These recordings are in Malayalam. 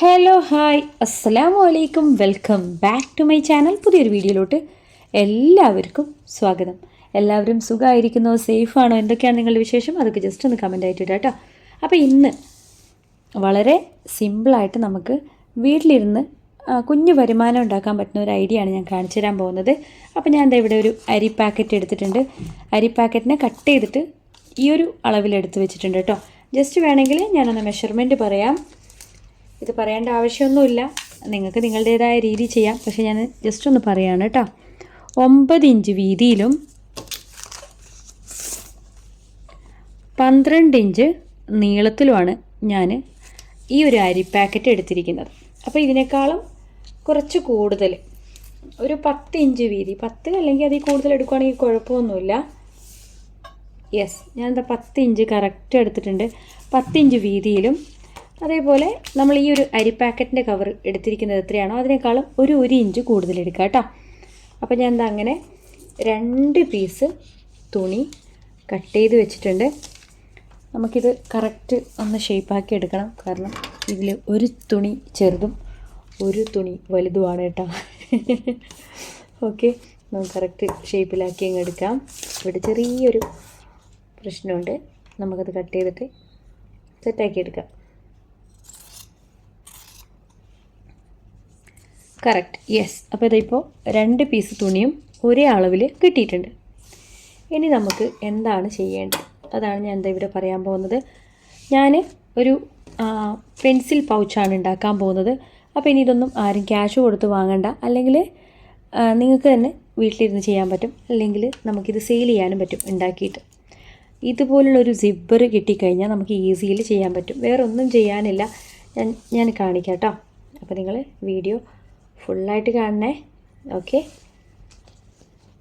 Hello hi. അസ്സലാമു അലൈക്കും welcome back to my channel. പുതിയൊരു വീഡിയോയിലോട്ട് എല്ലാവർക്കും സ്വാഗതം. എല്ലാവരും സുഖമായിരിക്കുന്നോ സേഫാണോ? എന്തൊക്കെയാണ് നിങ്ങളുടെ വിശേഷം? അതൊക്കെ ജസ്റ്റ് ഒന്ന് കമന്റ് ആയിട്ട് കേട്ടോ അപ്പോൾ ഇന്ന് വളരെ സിമ്പിളായിട്ട് നമുക്ക് വീട്ടിലിരുന്ന് കുഞ്ഞു വരുമാനം ഉണ്ടാക്കാൻ പറ്റുന്ന ഒരു ഐഡിയ ആണ് ഞാൻ കാണിച്ചു തരാൻ പോകുന്നത്. അപ്പോൾ ഞാൻ ഇവിടെ ഒരു അരി പാക്കറ്റ് എടുത്തിട്ടുണ്ട്. അരി പാക്കറ്റിനെ കട്ട് ചെയ്തിട്ട് ഈ ഒരു അളവിലെടുത്ത് വെച്ചിട്ടുണ്ട് കേട്ടോ ജസ്റ്റ് വേണമെങ്കിൽ ഞാനൊന്ന് മെഷർമെന്റ് പറയാം. ഇത് പറയേണ്ട ആവശ്യമൊന്നുമില്ല. നിങ്ങൾക്ക് നിങ്ങളുടേതായ രീതി ചെയ്യാം. പക്ഷേ ഞാൻ ജസ്റ്റ് ഒന്ന് പറയാണ് കേട്ടോ ഒമ്പത് ഇഞ്ച് വീതിയിലും പന്ത്രണ്ട് ഇഞ്ച് നീളത്തിലുമാണ് ഞാൻ ഈ ഒരു അരി പാക്കറ്റ് എടുത്തിരിക്കുന്നത്. അപ്പോൾ ഇതിനേക്കാളും കുറച്ച് കൂടുതൽ ഒരു പത്ത് ഇഞ്ച് വീതി. പത്ത് അല്ലെങ്കിൽ അതിൽ കൂടുതൽ എടുക്കുകയാണെങ്കിൽ കുഴപ്പമൊന്നുമില്ല. യെസ് ഞാനെന്താ പത്ത് ഇഞ്ച് കറക്റ്റ് എടുത്തിട്ടുണ്ട്. പത്ത് ഇഞ്ച് വീതിയിലും അതേപോലെ നമ്മൾ ഈ ഒരു അരി പാക്കറ്റിന്റെ കവർ എടുത്തിരിക്കുന്നത് എത്രയാണോ അതിനേക്കാളും ഒരു ഒരു ഇഞ്ച് കൂടുതൽ എടുക്കുക കേട്ടോ. അപ്പോൾ ഞാൻ എന്താ അങ്ങനെ രണ്ട് പീസ് തുണി കട്ട് ചെയ്ത് വെച്ചിട്ടുണ്ട്. നമുക്കിത് കറക്റ്റ് ഒന്ന് ഷേപ്പാക്കി എടുക്കണം. കാരണം ഇതിൽ ഒരു തുണി ചെറുതും ഒരു തുണി വലുതുമാണ് കേട്ടോ. ഓക്കെ നമുക്ക് കറക്റ്റ് ഷേപ്പിലാക്കി അങ്ങ് എടുക്കാം. ഇവിടെ ചെറിയൊരു പ്രശ്നമുണ്ട്. നമുക്കത് കട്ട് ചെയ്തിട്ട് സെറ്റാക്കി എടുക്കാം. കറക്റ്റ് യെസ് അപ്പോൾ ഇതിപ്പോൾ രണ്ട് പീസ് തുണിയും ഒരേ അളവിൽ കിട്ടിയിട്ടുണ്ട്. ഇനി നമുക്ക് എന്താണ് ചെയ്യേണ്ടത്? അതാണ് ഞാൻ എന്താ ഇവിടെ പറയാൻ പോകുന്നത്. ഞാൻ ഒരു പെൻസിൽ പൗച്ചാണ് ഉണ്ടാക്കാൻ പോകുന്നത്. അപ്പോൾ ഇനി ഇതൊന്നും ആരും ക്യാഷ് കൊടുത്ത് വാങ്ങണ്ട. അല്ലെങ്കിൽ നിങ്ങൾക്ക് തന്നെ വീട്ടിലിരുന്ന് ചെയ്യാൻ പറ്റും. അല്ലെങ്കിൽ നമുക്കിത് സെയിൽ ചെയ്യാനും പറ്റും ഉണ്ടാക്കിയിട്ട്. ഇതുപോലുള്ളൊരു സിബ്ബർ കിട്ടിക്കഴിഞ്ഞാൽ നമുക്ക് ഈസിയിൽ ചെയ്യാൻ പറ്റും. വേറെ ഒന്നും ചെയ്യാനില്ല. ഞാൻ ഞാൻ കാണിക്കാം കേട്ടോ അപ്പോൾ നിങ്ങൾ വീഡിയോ ഫുള്ളായിട്ട് കാണണേ. ഓക്കെ.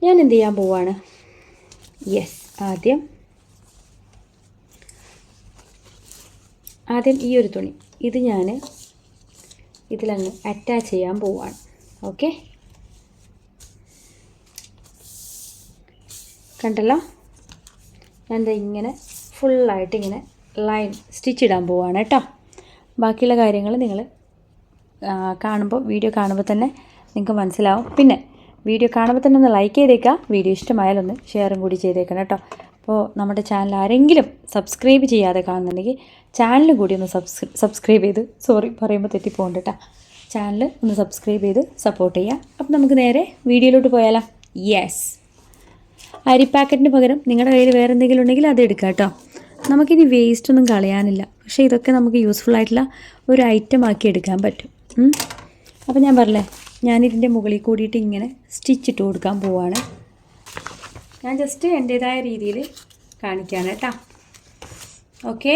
ഞാൻ എന്ത് ചെയ്യാൻ പോവാണ്? യെസ് ആദ്യം ആദ്യം ഈ ഒരു തുണി. ഇത് ഞാൻ ഇതിലങ്ങ് അറ്റാച്ച് ചെയ്യാൻ പോവാണ്. ഓക്കെ. കണ്ടല്ലോ? ദാ ഇങ്ങനെ ഫുള്ളായിട്ട് ഇങ്ങനെ ലൈൻ സ്റ്റിച്ച് ഇടാൻ പോവാണ് കേട്ടോ. ബാക്കിയുള്ള കാര്യങ്ങൾ നിങ്ങൾ കാണുമ്പോൾ വീഡിയോ കാണുമ്പോൾ തന്നെ നിങ്ങൾക്ക് മനസ്സിലാവും. പിന്നെ വീഡിയോ കാണുമ്പോൾ തന്നെ ഒന്ന് ലൈക്ക് ചെയ്തേക്കുക. വീഡിയോ ഇഷ്ടമായാലൊന്ന് ഷെയറും കൂടി ചെയ്തേക്കണം കേട്ടോ. അപ്പോൾ നമ്മുടെ ചാനൽ ആരെങ്കിലും സബ്സ്ക്രൈബ് ചെയ്യാതെ കാണുന്നുണ്ടെങ്കിൽ ചാനൽ കൂടി ഒന്ന് സബ്സ്ക്രൈബ് ചെയ്ത് സോറി പറയുമ്പോൾ തെറ്റിപ്പോകണ്ട കേട്ടോ. ചാനൽ ഒന്ന് സബ്സ്ക്രൈബ് ചെയ്ത് സപ്പോർട്ട് ചെയ്യുക. അപ്പം നമുക്ക് നേരെ വീഡിയോയിലോട്ട് പോയാലോ? യെസ് അരി പാക്കറ്റിന് പകരം നിങ്ങളുടെ കയ്യിൽ വേറെ എന്തെങ്കിലും ഉണ്ടെങ്കിൽ അത് എടുക്കുക കേട്ടോ. നമുക്കിനി വേസ്റ്റ് ഒന്നും കളയാനില്ല. പക്ഷേ ഇതൊക്കെ നമുക്ക് യൂസ്ഫുൾ ആയിട്ടുള്ള ഒരു ഐറ്റം ആക്കി എടുക്കാൻ പറ്റും. അപ്പോൾ ഞാൻ പറഞ്ഞേ ഞാനിതിന്റെ മുകളിൽ കൂടിയിട്ട് ഇങ്ങനെ സ്റ്റിച്ച് ഇട്ട് കൊടുക്കാൻ പോവാണ്. ഞാൻ ജസ്റ്റ് എന്റേതായ രീതിയിൽ കാണിക്കുകയാണ് ഓക്കെ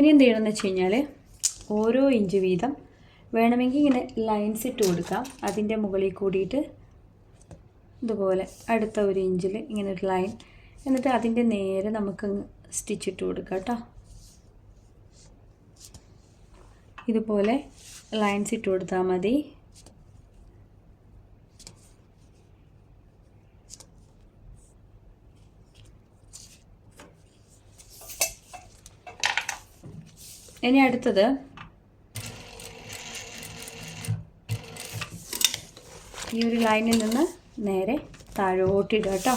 ഇനി എന്ത് ചെയ്യണമെന്ന് വെച്ച് കഴിഞ്ഞാൽ ഓരോ ഇഞ്ച് വീതം വേണമെങ്കിൽ ഇങ്ങനെ ലൈൻസ് ഇട്ട് കൊടുക്കാം. അതിന്റെ മുകളിൽ കൂടിയിട്ട് ഇതുപോലെ അടുത്ത ഒരു ഇഞ്ചിൽ ഇങ്ങനെ ഒരു ലൈൻ എന്നിട്ട് അതിന്റെ നേരെ നമുക്ക് സ്റ്റിച്ച് ഇട്ട് കൊടുക്കാം കേട്ടോ. ഇതുപോലെ ലൈൻസ് ഇട്ട് കൊടുത്താൽ മതി. ഇനി അടുത്തത്. ഈ ഒരു ലൈനിൽ നിന്ന് നേരെ താഴോട്ടിടുക കേട്ടോ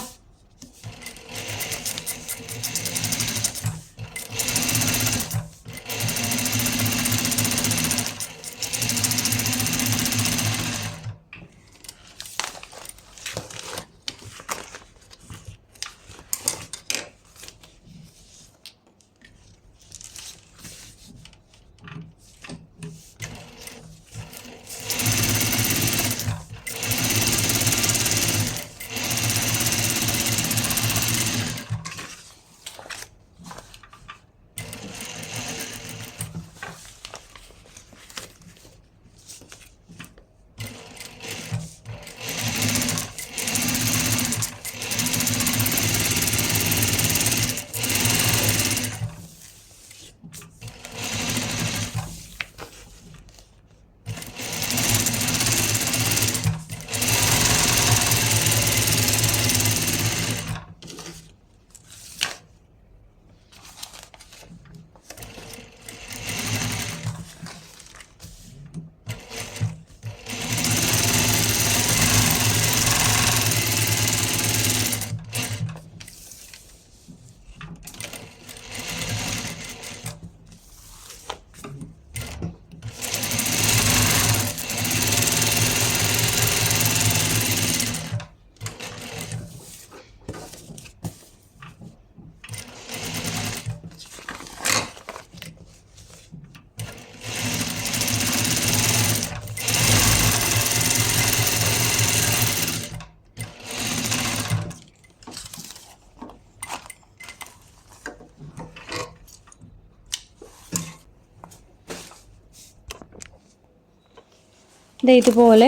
ഇത് ഇതുപോലെ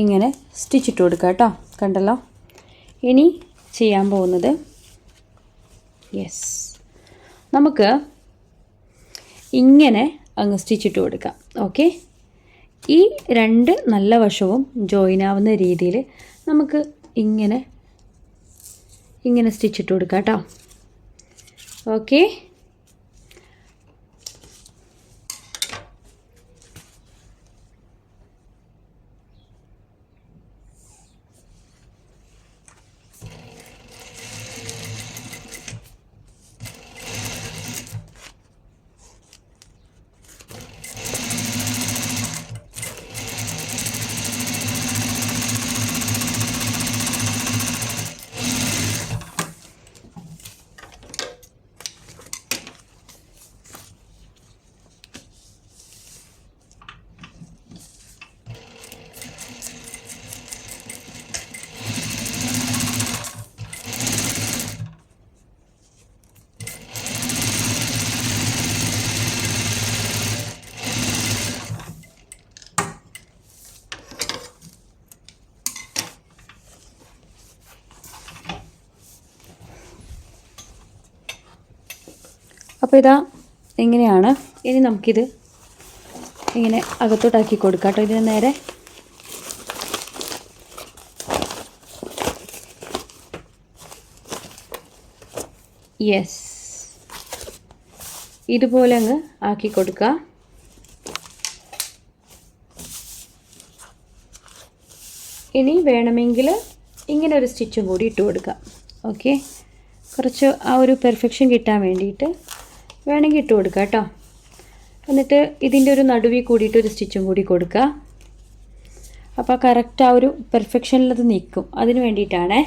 ഇങ്ങനെ സ്റ്റിച്ചിട്ട് കൊടുക്കുക കേട്ടോ. കണ്ടല്ലോ? ഇനി ചെയ്യാൻ പോകുന്നത്. യെസ് നമുക്ക് ഇങ്ങനെ അങ്ങ് സ്റ്റിച്ചിട്ട് കൊടുക്കാം. ഓക്കെ ഈ രണ്ട് നല്ല വശവും ജോയിൻ ആവുന്ന രീതിയിൽ നമുക്ക് ഇങ്ങനെ ഇങ്ങനെ സ്റ്റിച്ചിട്ട് കൊടുക്കാം കേട്ടോ. ഓക്കെ അപ്പോൾ ഇതാ ഇങ്ങനെയാണ് ഇനി നമുക്കിത് ഇങ്ങനെ അകത്തോട്ടാക്കി കൊടുക്കാം കേട്ടോ. ഇതിന് നേരെ യെസ് ഇതുപോലെ അങ്ങ് ആക്കി കൊടുക്കുക ഇനി വേണമെങ്കിൽ ഇങ്ങനെ ഒരു സ്റ്റിച്ചും കൂടി ഇട്ട് കൊടുക്കാം. ഓക്കെ കുറച്ച് ആ ഒരു പെർഫെക്ഷൻ കിട്ടാൻ വേണ്ടിയിട്ട് വേണമെങ്കിൽ ഇട്ട് കൊടുക്കുക കേട്ടോ. എന്നിട്ട് ഇതിന്റെ ഒരു നടുവിൽ കൂടിയിട്ട് ഒരു സ്റ്റിച്ചും കൂടി കൊടുക്കുക. അപ്പോൾ കറക്റ്റ് ആ ഒരു പെർഫെക്ഷനിൽ അത് നിൽക്കും. അതിന് വേണ്ടിയിട്ടാണേ.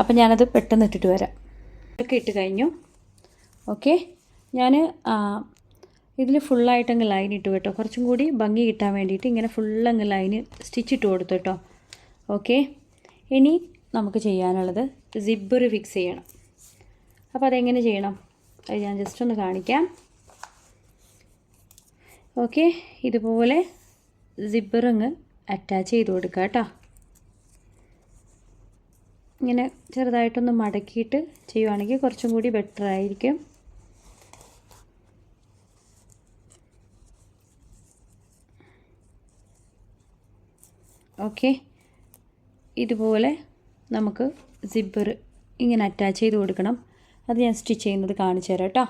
അപ്പോൾ ഞാനത് പെട്ടെന്ന് ഇട്ടിട്ട് വരാം. ഇതൊക്കെ ഇട്ട് കഴിഞ്ഞു. ഓക്കെ. ഞാൻ ഇതിൽ ഫുള്ളായിട്ടങ്ങ് ലൈൻ ഇട്ടു കേട്ടോ. കുറച്ചും കൂടി ഭംഗി കിട്ടാൻ വേണ്ടിയിട്ട് ഇങ്ങനെ ഫുള്ളങ്ങ് ലൈന് സ്റ്റിച്ച് ഇട്ട് കൊടുത്തു കേട്ടോ. ഓക്കെ. ഇനി നമുക്ക് ചെയ്യാനുള്ളത് സിബ്ബർ ഫിക്സ് ചെയ്യണം. അപ്പോൾ അതെങ്ങനെ ചെയ്യണം? അത് ഞാൻ ജസ്റ്റ് ഒന്ന് കാണിക്കാം. ഓക്കെ ഇതുപോലെ അങ്ങ് അറ്റാച്ച് ചെയ്ത് കൊടുക്കുക കേട്ടോ ഇങ്ങനെ ചെറുതായിട്ടൊന്ന് മടക്കിയിട്ട് ചെയ്യുവാണെങ്കിൽ കുറച്ചും കൂടി ബെറ്റർ ആയിരിക്കും. ഓക്കെ ഇതുപോലെ നമുക്ക് സിബ്ബർ ഇങ്ങനെ അറ്റാച്ച് ചെയ്ത് കൊടുക്കണം. അത് ഞാൻ സ്റ്റിച്ച് ചെയ്യുന്നത് കാണിച്ചു തരാം കേട്ടോ.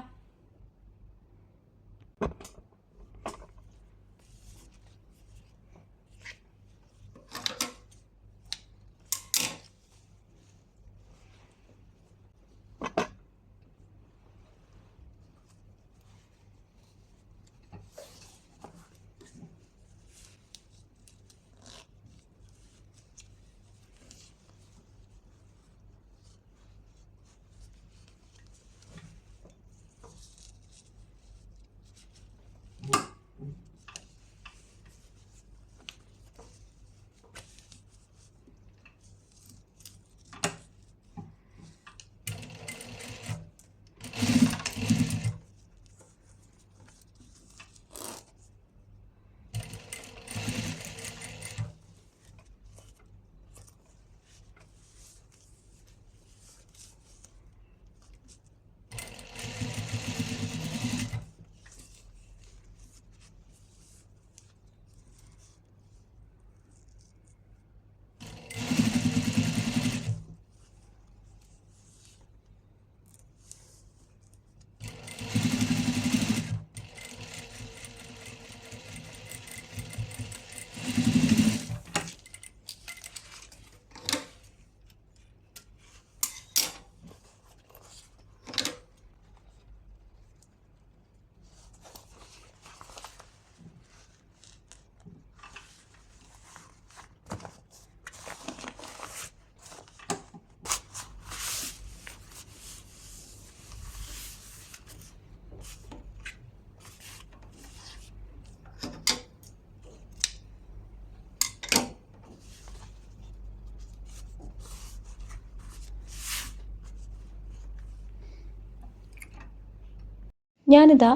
ഞാനിതാ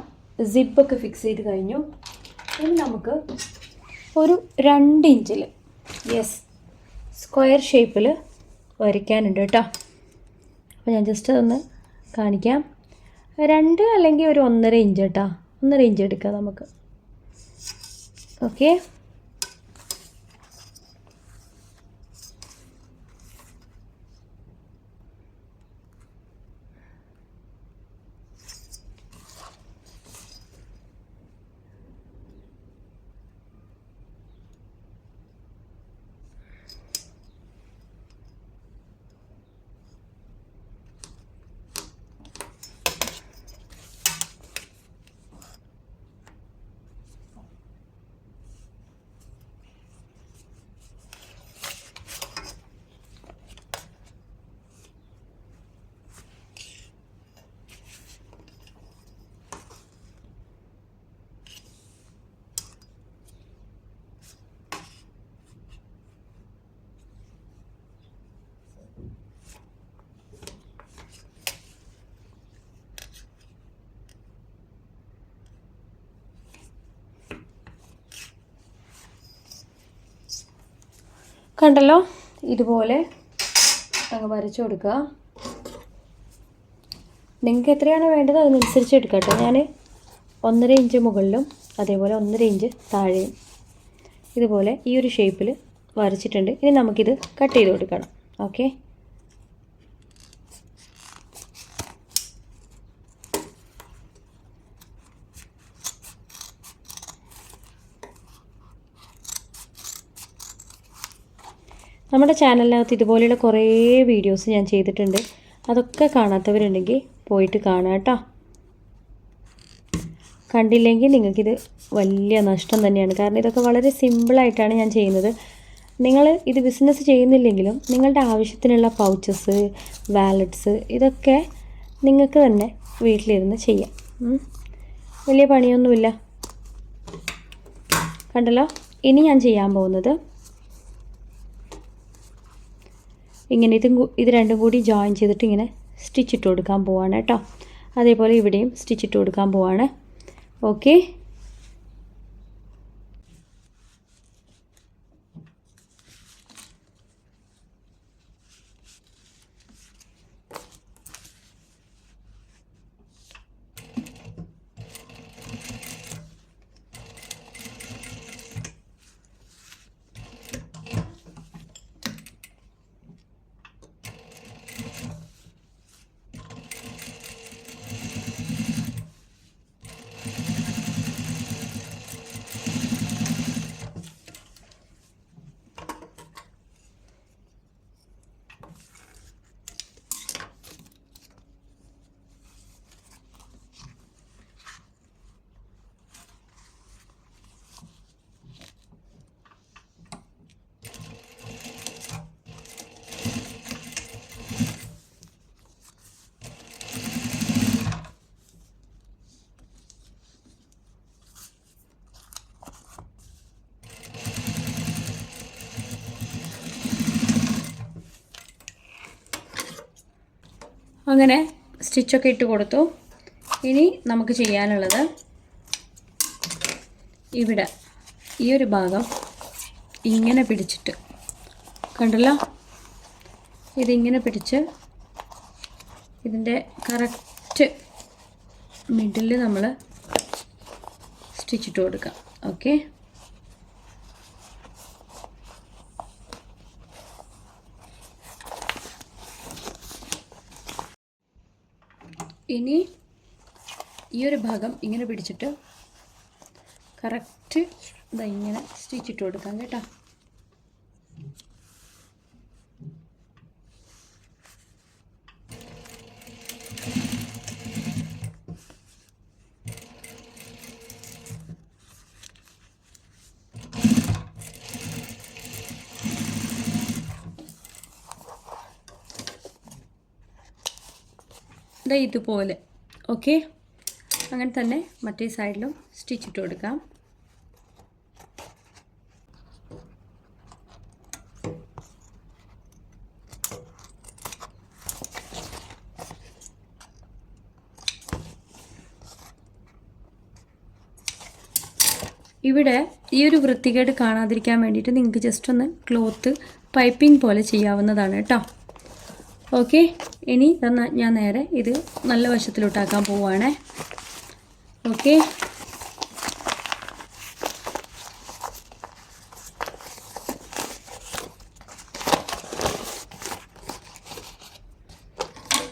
സിപ്പൊക്കെ ഫിക്സ് ചെയ്ത് കഴിഞ്ഞു. ഇനി നമുക്ക് ഒരു രണ്ട് ഇഞ്ചിൽ യെസ് സ്ക്വയർ ഷേപ്പിൽ വരയ്ക്കാനുണ്ട് കേട്ടോ. അപ്പോൾ ഞാൻ ജസ്റ്റ് അതൊന്ന് കാണിക്കാം. രണ്ട് അല്ലെങ്കിൽ ഒരു ഒന്നര ഇഞ്ച് കേട്ടോ. ഒന്നര ഇഞ്ച് എടുക്കാം നമുക്ക്. ഓക്കെ കണ്ടല്ലോ? ഇതുപോലെ അങ്ങ് വരച്ചു കൊടുക്കുക. നിങ്ങൾക്ക് എത്രയാണ് വേണ്ടത് അതിനനുസരിച്ച് എടുക്കാം കേട്ടോ. ഞാൻ ഒന്നര ഇഞ്ച് മുകളിലും അതേപോലെ ഒന്നര ഇഞ്ച് താഴെയും ഇതുപോലെ ഈ ഒരു ഷേപ്പിൽ വരച്ചിട്ടുണ്ട്. ഇനി നമുക്കിത് കട്ട് ചെയ്ത് കൊടുക്കണം. ഓക്കെ നമ്മുടെ ചാനലിനകത്ത് ഇതുപോലെയുള്ള കുറേ വീഡിയോസ് ഞാൻ ചെയ്തിട്ടുണ്ട്. അതൊക്കെ കാണാത്തവരുണ്ടെങ്കിൽ പോയിട്ട് കാണാം കേട്ടോ. കണ്ടില്ലെങ്കിൽ നിങ്ങൾക്കിത് വലിയ നഷ്ടം തന്നെയാണ്. കാരണം ഇതൊക്കെ വളരെ സിമ്പിളായിട്ടാണ് ഞാൻ ചെയ്യുന്നത്. നിങ്ങൾ ഇത് ബിസിനസ് ചെയ്യുന്നില്ലെങ്കിലും നിങ്ങളുടെ ആവശ്യത്തിനുള്ള പൗച്ചസ് വാലറ്റ്സ് ഇതൊക്കെ നിങ്ങൾക്ക് തന്നെ വീട്ടിലിരുന്ന് ചെയ്യാം. വലിയ പണിയൊന്നുമില്ല. കണ്ടല്ലോ? ഇനി ഞാൻ ചെയ്യാൻ പോകുന്നത് ഇങ്ങനെ ഇതും ഇത് രണ്ടും കൂടി ജോയിൻ ചെയ്തിട്ട് ഇങ്ങനെ സ്റ്റിച്ച് ഇട്ട് കൊടുക്കാൻ പോവാണ് കേട്ടോ. അതേപോലെ ഇവിടെയും സ്റ്റിച്ച് ഇട്ട് കൊടുക്കാൻ പോവാണ്. ഓക്കെ അങ്ങനെ സ്റ്റിച്ചൊക്കെ ഇട്ട് കൊടുത്തു. ഇനി നമുക്ക് ചെയ്യാനുള്ളത് ഇവിടെ ഈ ഒരു ഭാഗം ഇങ്ങനെ പിടിച്ചിട്ട് കണ്ടല്ലോ? ഇതിങ്ങനെ പിടിച്ച് ഇതിന്റെ കറക്റ്റ് മിഡിൽ നമ്മൾ സ്റ്റിച്ചിട്ട് കൊടുക്കാം. ഓക്കെ ഇനി ഈ ഒരു ഭാഗം ഇങ്ങനെ പിടിച്ചിട്ട് കറക്റ്റ് ഇതാ ഇങ്ങനെ സ്റ്റിച്ചിട്ട് കൊടുക്കാം കേട്ടോ. ദാ ഇതുപോലെ. ഓക്കെ അങ്ങനെ തന്നെ മറ്റേ സൈഡിലും സ്റ്റിച്ച് ഇട്ട് കൊടുക്കാം. ഇവിടെ ഈ ഒരു വൃത്തികേട് കാണാതിരിക്കാൻ വേണ്ടിയിട്ട് നിങ്ങൾക്ക് ജസ്റ്റ് ഒന്ന് ക്ലോത്ത് പൈപ്പിംഗ് പോലെ ചെയ്യാവുന്നതാണ് കേട്ടോ. ഓക്കെ ഇനി ഞാൻ നേരെ ഇത് നല്ല വശത്തിലോട്ടാക്കാൻ പോവുകയാണേ ഓക്കെ.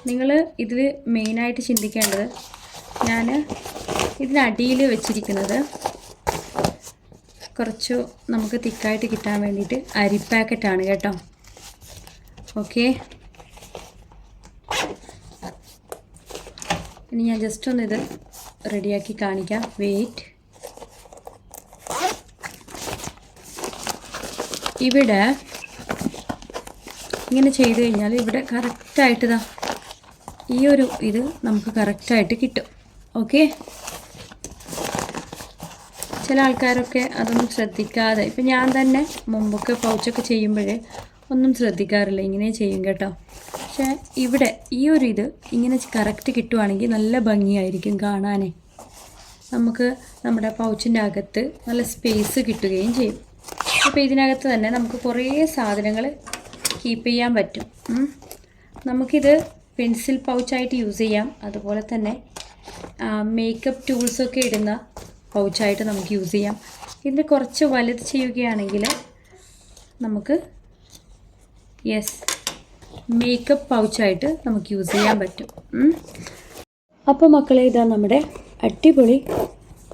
നിങ്ങൾ ഇതിൽ മെയിനായിട്ട് ചിന്തിക്കേണ്ടത് ഞാൻ ഇതിനടിയിൽ വെച്ചിരിക്കുന്നത് കുറച്ച് നമുക്ക് തിക്കായിട്ട് കിട്ടാൻ വേണ്ടിയിട്ട് അരി പാക്കറ്റാണ് കേട്ടോ. ഓക്കെ. ഇനി ഞാൻ ജസ്റ്റ് ഒന്ന് ഇത് റെഡിയാക്കി കാണിക്കാം. വെയിറ്റ് ഇവിടെ ഇങ്ങനെ ചെയ്ത് കഴിഞ്ഞാൽ ഇവിടെ കറക്റ്റായിട്ട് ഇതാ ഈ ഒരു ഇത് നമുക്ക് കറക്റ്റായിട്ട് കിട്ടും. ഓക്കെ ചില ആൾക്കാരൊക്കെ അതൊന്നും ശ്രദ്ധിക്കാതെ ഇപ്പം ഞാൻ തന്നെ മുമ്പൊക്കെ പൗച്ചൊക്കെ ചെയ്യുമ്പോഴേ ഒന്നും ശ്രദ്ധിക്കാറില്ല. ഇങ്ങനെ ചെയ്യും കേട്ടോ. പക്ഷേ ഇവിടെ ഈ ഒരു ഇത് ഇങ്ങനെ കറക്റ്റ് കിട്ടുവാണെങ്കിൽ നല്ല ഭംഗിയായിരിക്കും കാണാനേ. നമുക്ക് നമ്മുടെ പൗച്ചിന്റെ അകത്ത് നല്ല സ്പേസ് കിട്ടുകയും ചെയ്യും. അപ്പോൾ ഇതിനകത്ത് തന്നെ നമുക്ക് കുറേ സാധനങ്ങൾ കീപ്പ് ചെയ്യാൻ പറ്റും. നമുക്കിത് പെൻസിൽ പൗച്ചായിട്ട് യൂസ് ചെയ്യാം. അതുപോലെ തന്നെ മേക്കപ്പ് ടൂൾസൊക്കെ ഇടുന്ന പൗച്ചായിട്ട് നമുക്ക് യൂസ് ചെയ്യാം. ഇതിന്റെ കുറച്ച് വലുത് ചെയ്യുകയാണെങ്കിൽ നമുക്ക് യെസ് മേക്കപ്പ് പൗച്ചായിട്ട് നമുക്ക് യൂസ് ചെയ്യാൻ പറ്റും. അപ്പോൾ മക്കളെ ഇതാ നമ്മുടെ അടിപൊളി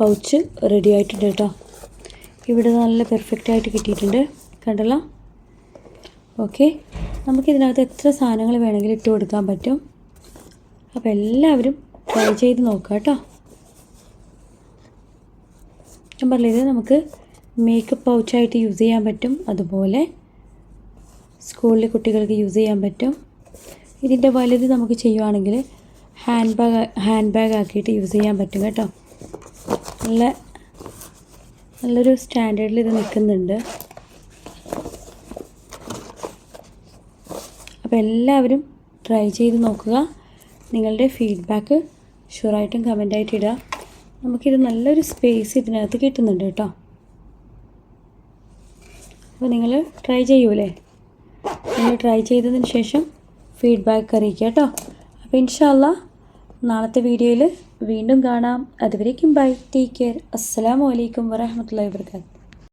പൗച്ച് റെഡി ആയിട്ടുണ്ട് കേട്ടോ. ഇവിടെ നല്ല പെർഫെക്റ്റ് ആയിട്ട് കിട്ടിയിട്ടുണ്ട്. കണ്ടല്ലോ? ഓക്കെ നമുക്കിതിനകത്ത് എത്ര സാധനങ്ങൾ വേണമെങ്കിലും ഇട്ട് കൊടുക്കാൻ പറ്റും. അപ്പോൾ എല്ലാവരും ട്രൈ ചെയ്ത് നോക്കുക കേട്ടോ. ഞാൻ പറഞ്ഞത് നമുക്ക് മേക്കപ്പ് പൗച്ചായിട്ട് യൂസ് ചെയ്യാൻ പറ്റും. അതുപോലെ സ്കൂളിലെ കുട്ടികൾക്ക് യൂസ് ചെയ്യാൻ പറ്റും. ഇതിന്റെ വലുത് നമുക്ക് ചെയ്യുവാണെങ്കിൽ ഹാൻഡ് ബാഗ് ഹാൻഡ് ബാഗ് ആക്കിയിട്ട് യൂസ് ചെയ്യാൻ പറ്റും കേട്ടോ. നല്ല നല്ലൊരു സ്റ്റാൻഡേർഡിൽ ഇത് നിൽക്കുന്നുണ്ട്. അപ്പോൾ എല്ലാവരും ട്രൈ ചെയ്ത് നോക്കുക. നിങ്ങളുടെ ഫീഡ്ബാക്ക് ഷുവറായിട്ടും കമന്റായിട്ട് ഇടുക. നമുക്കിത് നല്ലൊരു സ്പേസ് ഇതിനകത്ത് കിട്ടുന്നുണ്ട് കേട്ടോ. അപ്പോൾ നിങ്ങൾ ട്രൈ ചെയ്യൂലേ? നിങ്ങൾ ട്രൈ ചെയ്തതിന് ശേഷം ഫീഡ്ബാക്ക് അറിയിക്കുക കേട്ടോ. അപ്പോൾ ഇൻഷാല്ല നാളത്തെ വീഡിയോയിൽ വീണ്ടും കാണാം. അതുവരേക്കും ബൈ ടേക്ക് കെയർ അസ്സാം വലൈക്കും വരഹമുല്ലാ വാബർക്കാത്തു